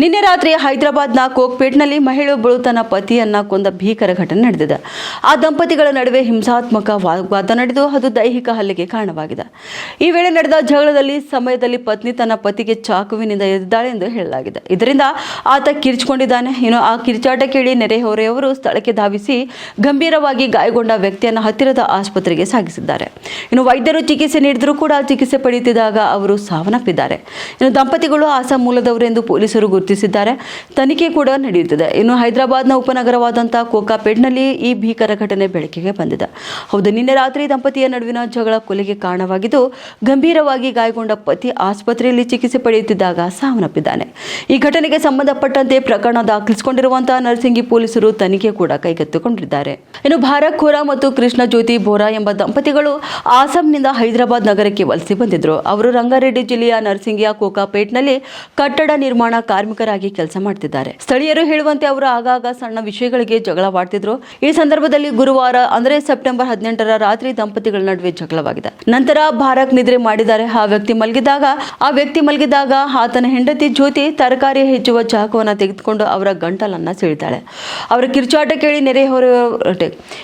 ನಿನ್ನೆ ರಾತ್ರಿ ಹೈದರಾಬಾದ್ನ ಕೋಕ್ಪೇಟ್ನಲ್ಲಿ ಮಹಿಳೆಯೊಬ್ಬಳು ತನ್ನ ಪತಿಯನ್ನ ಕೊಂದ ಭೀಕರ ಘಟನೆ ನಡೆದಿದೆ. ಆ ದಂಪತಿಗಳ ನಡುವೆ ಹಿಂಸಾತ್ಮಕ ವಾಗ್ವಾದ ನಡೆದು ಅದು ದೈಹಿಕ ಹಲ್ಲೆಗೆ ಕಾರಣವಾಗಿದೆ. ಈ ವೇಳೆ ನಡೆದ ಜಗಳದಲ್ಲಿ ಸಮಯದಲ್ಲಿ ಪತ್ನಿ ತನ್ನ ಪತಿಗೆ ಚಾಕುವಿನಿಂದ ಎದ್ದಿದ್ದಾಳೆ ಎಂದು ಹೇಳಲಾಗಿದೆ. ಇದರಿಂದ ಆತ ಕಿರಿಚಿಕೊಂಡಿದ್ದಾನೆ. ಇನ್ನು ಆ ಕಿರಿಚಾಟ ಕೇಳಿ ನೆರೆಹೊರೆಯವರು ಸ್ಥಳಕ್ಕೆ ಧಾವಿಸಿ ಗಂಭೀರವಾಗಿ ಗಾಯಗೊಂಡ ವ್ಯಕ್ತಿಯನ್ನು ಹತ್ತಿರದ ಆಸ್ಪತ್ರೆಗೆ ಸಾಗಿಸಿದ್ದಾರೆ. ಇನ್ನು ವೈದ್ಯರು ಚಿಕಿತ್ಸೆ ನೀಡಿದರೂ ಕೂಡ ಚಿಕಿತ್ಸೆ ಪಡೆಯುತ್ತಿದ್ದಾಗ ಅವರು ಸಾವನ್ನಪ್ಪಿದ್ದಾರೆ. ಇನ್ನು ದಂಪತಿಗಳು ಆಸಾಂ ಮೂಲದವರೆಂದು ಪೊಲೀಸರು ಗುರುತಿಸಿದ್ದಾರೆ ತನಿಖೆ ಕೂಡ ನಡೆಯುತ್ತಿದೆ. ಇನ್ನು ಹೈದರಾಬಾದ್ನ ಉಪನಗರವಾದಂಥ ಕೋಕಾಪೇಟ್ನಲ್ಲಿ ಈ ಭೀಕರ ಘಟನೆ ಬೆಳಕಿಗೆ ಬಂದಿದೆ. ಹೌದು, ನಿನ್ನೆ ರಾತ್ರಿ ದಂಪತಿಯ ನಡುವಿನ ಜಗಳ ಕೊಲೆಗೆ ಕಾರಣವಾಗಿದ್ದು, ಗಂಭೀರವಾಗಿ ಗಾಯಗೊಂಡ ಪತಿ ಆಸ್ಪತ್ರೆಯಲ್ಲಿ ಚಿಕಿತ್ಸೆ ಪಡೆಯುತ್ತಿದ್ದಾಗ ಸಾವನ್ನಪ್ಪಿದ್ದಾನೆ. ಈ ಘಟನೆಗೆ ಸಂಬಂಧಪಟ್ಟಂತೆ ಪ್ರಕರಣ ದಾಖಲಿಸಿಕೊಂಡಿರುವಂತಹ ನರಸಿಂಗಿ ಪೊಲೀಸರು ತನಿಖೆ ಕೂಡ ಕೈಗೆತ್ತಿಕೊಂಡಿದ್ದಾರೆ. ಇನ್ನು ಭಾರತ್ ಖೋರಾ ಮತ್ತು ಕೃಷ್ಣ ಜ್ಯೋತಿ ಬೋರಾ ಎಂಬ ದಂಪತಿಗಳು ಆಸಾಂನಿಂದ ಹೈದರಾಬಾದ್ ನಗರಕ್ಕೆ ವಲಸೆ ಬಂದಿದ್ರು. ಅವರು ರಂಗಾರೆಡ್ಡಿ ಜಿಲ್ಲೆಯ ನರಸಿಂಗಿಯ ಕೋಕಾಪೇಟ್ನಲ್ಲಿ ಕಟ್ಟಡ ನಿರ್ಮಾಣ ಕಾರ್ಮಿಕರಾಗಿ ಕೆಲಸ ಮಾಡ್ತಿದ್ದಾರೆ. ಸ್ಥಳೀಯರು ಹೇಳುವಂತೆ ಅವರು ಆಗಾಗ ಸಣ್ಣ ವಿಷಯಗಳಿಗೆ ಜಗಳವಾಡ್ತಿದ್ರು ಈ ಸಂದರ್ಭದಲ್ಲಿ ಗುರುವಾರ, ಅಂದರೆ ಸೆಪ್ಟೆಂಬರ್ ಹದಿನೆಂಟರ ರಾತ್ರಿ ದಂಪತಿಗಳ ನಡುವೆ ಜಗಳವಾಗಿದೆ. ನಂತರ ಭಾರಕ್ ನಿದ್ರೆ ಮಾಡಿದ್ದಾರೆ. ಆ ವ್ಯಕ್ತಿ ಮಲಗಿದಾಗ, ಆ ವ್ಯಕ್ತಿ ಮಲಗಿದಾಗ ಆತನ ಹೆಂಡತಿ ಜ್ಯೋತಿ ತರಕಾರಿ ಹೆಚ್ಚುವ ಚಾಕುವನ್ನು ತೆಗೆದುಕೊಂಡು ಅವರ ಗಂಟಲನ್ನ ಸೆಳಿತಾಳೆ ಅವರ ಕಿರುಚಾಟ ಕೇಳಿ ನೆರೆಹೊರೆ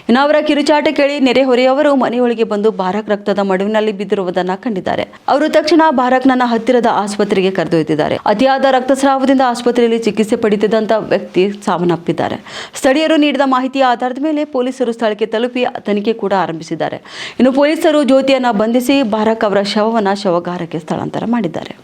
ಇನ್ನು ಅವರ ಕಿರುಚಾಟ ಕೇಳಿ ನೆರೆಹೊರೆಯವರು ಮನೆಯೊಳಗೆ ಬಂದು ಭಾರಕ್ ರಕ್ತದ ಮಡುವಿನಲ್ಲಿ ಬಿದ್ದಿರುವುದನ್ನ ಕಂಡಿದ್ದಾರೆ. ಅವರು ತಕ್ಷಣ ಭಾರಕ್ ನನ್ನ ಹತ್ತಿರದ ಆಸ್ಪತ್ರೆಗೆ ಕರೆದೊಯ್ದಿದ್ದಾರೆ. ಅತಿಯಾದ ರಕ್ತಸ್ರಾವದಿಂದ ಆಸ್ಪತ್ರೆಯಲ್ಲಿ ಚಿಕಿತ್ಸೆ ಪಡೆಯುತ್ತಿದ್ದಂತ ವ್ಯಕ್ತಿ ಸಾವನ್ನಪ್ಪಿದ್ದಾರೆ. ಸ್ಥಳೀಯರು ನೀಡಿದ ಮಾಹಿತಿಯ ಆಧಾರದ ಮೇಲೆ ಪೊಲೀಸರು ಸ್ಥಳಕ್ಕೆ ತಲುಪಿ ತನಿಖೆ ಕೂಡ ಆರಂಭಿಸಿದ್ದಾರೆ. ಇನ್ನು ಪೊಲೀಸರು ಜ್ಯೋತಿಯನ್ನ ಬಂಧಿಸಿ ಬಾರಕ್ ಅವರ ಶವವನ್ನು ಶವಗಾರಕ್ಕೆ ಸ್ಥಳಾಂತರ ಮಾಡಿದ್ದಾರೆ.